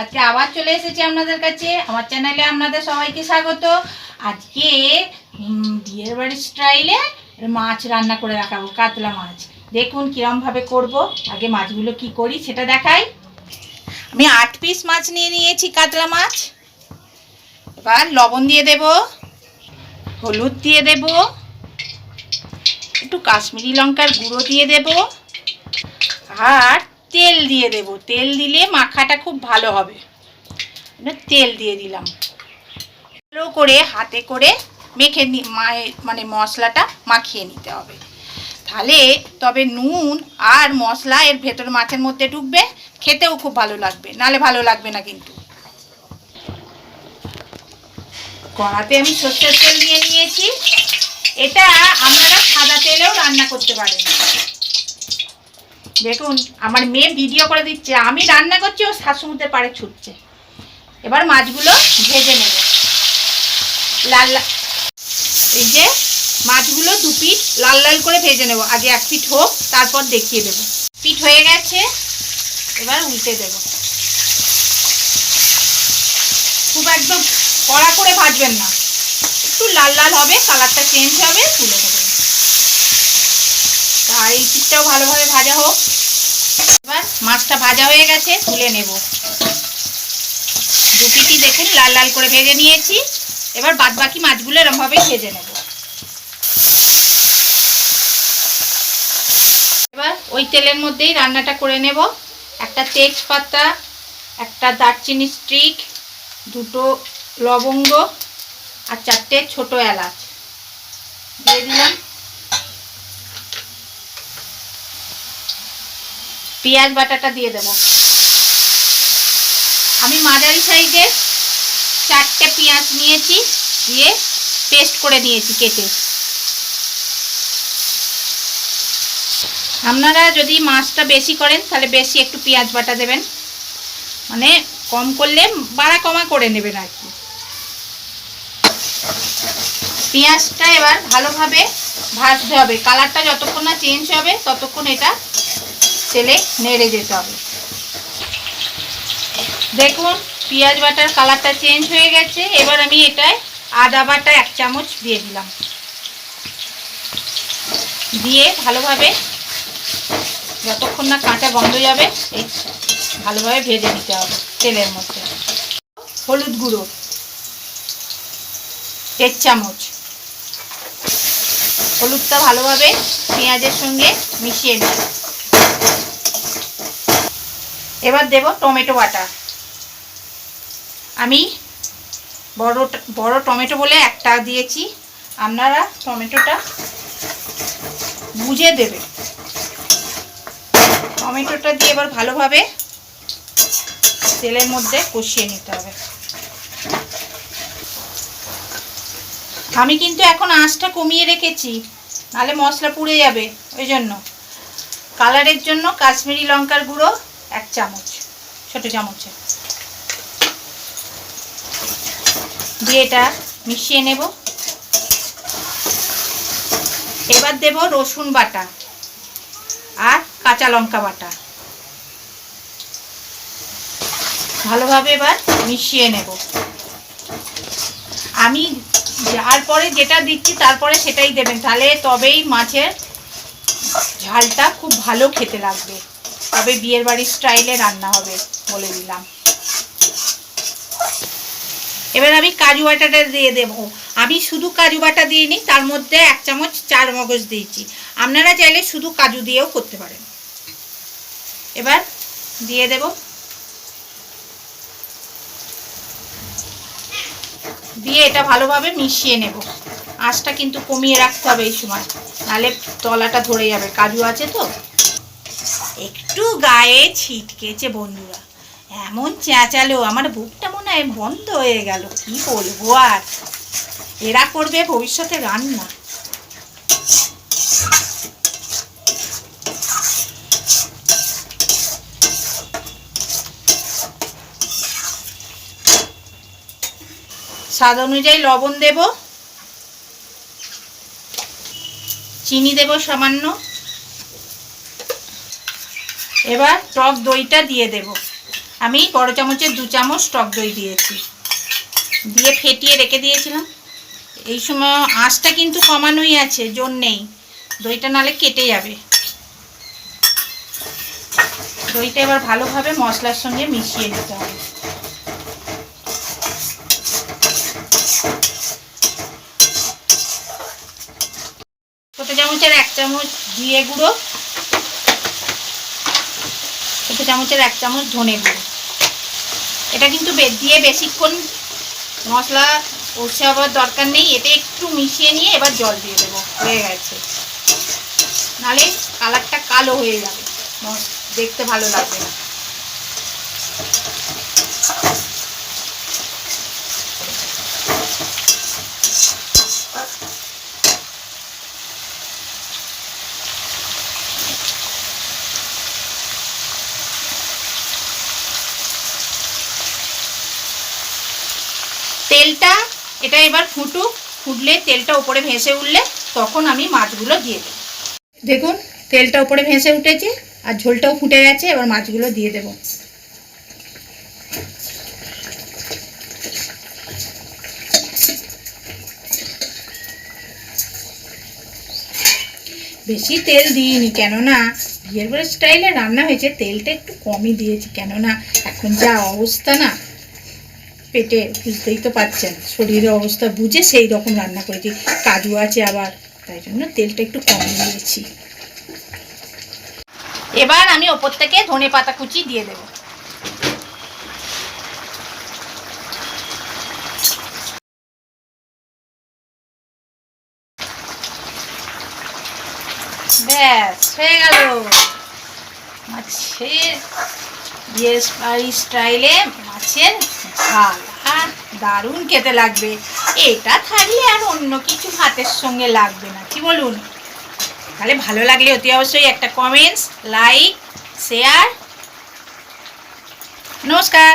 আজকে আবার চলে এসেছি আপনাদের কাছে। আমার চ্যানেলে আপনাদের সবাইকে স্বাগত। আজকে বিয়ের বাড়ির স্টাইলে মাছ রান্না করে রাখাবো কাতলা মাছ। দেখুন কিরমভাবে করব, আগে মাছগুলো কি করি সেটা দেখাই। আমি আট পিস মাছ নিয়ে নিয়েছি, কাতলা মাছ। এবার লবণ দিয়ে দেব, হলুদ দিয়ে দেব, একটু কাশ্মীরি লঙ্কার গুঁড়ো দিয়ে দেব, আর তেল দিয়ে দেব। তেল দিলে মাখাটা খুব ভালো হবে। তেল দিয়ে দিলাম। ভালো করে হাতে করে মেখে নি মানে মশলাটা মাখিয়ে নিতে হবে। তাহলে তবে নুন আর মশলা এর ভেতর মাছের মধ্যে ঢুকবে, খেতেও খুব ভালো লাগবে। নালে ভালো লাগবে না কিন্তু। কড়াতে আমি সর্ষের তেল নিয়ে নিয়েছি। এটা আপনারা সাদা তেলেও রান্না করতে পারেন। দেখুন, আমার মেয়ে ভিডিও করে দিচ্ছে, আমি রান্না করছি, ও শাশুড়িতে পারে ছুটছে। এবার মাছগুলো ভেজে নেব। লাল এই যে মাছগুলো দু পিঠ লাল লাল করে ভেজে নেব। আগে এক পিঠ হোক, তারপর দেখিয়ে দেবো। পিঠ হয়ে গেছে, এবার উল্টে দেব। খুব একদম কড়া করে ভাজবেন না। একটু লাল লাল হবে, কালারটা চেঞ্জ হবে, তুলে দেবেন আর এই পিঠটাও ভালোভাবে ভাজা হোক। এবার মাছটা ভাজা হয়ে গেছে, তুলে নেব। দু পিঠি দেখুন, লাল লাল করে ভেজে নিয়েছি। এবার বাদ বাকি মাছগুলো এরমভাবেই ভেজে নেব। এবার ওই তেলের মধ্যেই রান্নাটা করে নেব। একটা তেজপাতা, একটা দারচিনি স্টিক, দুটো লবঙ্গ আর চারটে ছোট এলাচ। দিয়ে দিলাম। পেঁয়াজ বাটাটা দিয়ে দেব। আমি মাঝারি সাইজের চারটে পেঁয়াজ নিয়েছি, দিয়ে পেস্ট করে নিয়েছি কেটে। আপনারা যদি মাছটা বেশি করেন, তাহলে বেশি একটু পেঁয়াজ বাটা দেবেন। মানে কম করলে বাড়া কমা করে নেবেন আর কি। পেঁয়াজটা এবার ভালোভাবে ভাজতে হবে। কালারটা যতক্ষণ না চেঞ্জ হবে, ততক্ষণ এটা তেলে নেড়ে যেতে হবে। দেখুন, পেঁয়াজ বাটার কালারটা চেঞ্জ হয়ে গেছে। এবার আমি এটায় আদা বাটা এক চামচ দিয়ে দিলাম। দিয়ে ভালোভাবে যতক্ষণ না কাঁচা গন্ধ যাবে, এই ভালোভাবে ভেজে নিতে হবে তেলের মধ্যে। হলুদ গুঁড়ো দেড় চামচ। হলুদটা ভালোভাবে পেঁয়াজের সঙ্গে মিশিয়ে নেব এবার দেব টমেটো বাটা। আমি বড় বড় টমেটো বলে একটা দিয়েছি। আপনারা টমেটোটা বুঝে দেবে টমেটোটা দিয়ে এবার ভালোভাবে তেলের মধ্যে কষিয়ে নিতে হবে। আমি কিন্তু এখন আঁচটা কমিয়ে রেখেছি নাহলে মশলা পুড়ে যাবে, ওই জন্য। কালারের জন্য কাশ্মীরি লঙ্কার গুঁড়ো এক চামচ, ছোটো চামচে। দিয়ে এটা মিশিয়ে নেব। এবার দেব রসুন বাটা আর কাঁচা লঙ্কা বাটা। ভালোভাবে এবার মিশিয়ে নেব। আমি যার পরে যেটা দিচ্ছি তারপরে সেটাই দেবেন, তাহলে তবেই মাছের ঝালটা খুব ভালো খেতে লাগবে। তবে বিয়ের বাড়ির স্টাইলে রান্না হবে বলে দিলাম। এবার আমি কাজু বাটাটা দিয়ে দেব। আমি শুধু কাজু বাটা দিইনি, তার মধ্যে এক চামচ চার মগজ দিয়েছি। আপনারা চাইলে শুধু কাজু দিয়েও করতে পারেন। এবার দিয়ে দেব। দিয়ে এটা ভালোভাবে মিশিয়ে নেব। আঁচটা কিন্তু কমিয়ে রাখতে হবে এই সময় নাহলে তলাটা ধরে যাবে। কাজু আছে তো? একটু গায়ে ছিটকেছে বন্ধুরা। এমন চেঁচালো, আমার বুকটা মনে হয় বন্ধ হয়ে গেল। কি বলব আর? এরা করবে ভবিষ্যতে রান্না। স্বাদ অনুযায়ী লবণ দেব। চিনি দেব সামান্য। এবার টক দইটা দিয়ে দেব। আমি বড় চামচের দু চামচ টক দই দিয়েছি। দিয়ে ফেটিয়ে রেখে দিয়েছিলাম। এই সময় আঁচটা কিন্তু কমানোই আছে, জোর নেই। দইটা নালে কেটে যাবে। দইটা এবার ভালোভাবে মশলার সঙ্গে মিশিয়ে নিতে হবে। ছোটো চামচের এক চামচ দিয়ে গুঁড়ো। ছোটো চামচের এক চামচ ধনে গুঁড়ো। এটা কিন্তু দিয়ে বেশিক্ষণ মশলা কষে হবার দরকার নেই, এতে একটু মিশিয়ে নিয়ে এবার জল দিয়ে দেবো। হয়ে গেছে। নালে কালারটা কালো হয়ে যাবে। দেখতে ভালো লাগবে না। তেলটা এটা এবার ফুটুক, ফুটলে তেলটা উপরে ভেসে উঠলে তখন আমি মাছগুলো দিয়ে দেবো। দেখুন, তেলটা উপরে ভেসে উঠেছে আর ঝোলটাও ফুটে গেছে, এবার মাছগুলো দিয়ে দেবো। বেশি তেল দিইনি, কেননা বিয়ের স্টাইলে রান্না হয়েছে, তেলটা একটু কমই দিয়েছি, কেননা এখন যা অবস্থা না পেটে বুঝতেই তো পাচ্ছেন শরীরের অবস্থা বুঝে সেই রকম রান্না করেছি। কাজু আছে আবার, তাই জন্য তেলটা একটু কম দিয়েছি। এবার আমি ওপর থেকে ধনে পাতা কুচি দিয়ে দেব। ব্যাস, হয়ে গেল। মাছের বিয়ের বাড়ি স্টাইলে মাছের ঝাল। আর দারুণ খেতে লাগবে। এটা থাকলে আর অন্য কিছু ভাতের সঙ্গে লাগবে না, কি বলুন? তাহলে ভালো লাগলে অতি অবশ্যই একটা কমেন্টস লাইক শেয়ার নমস্কার।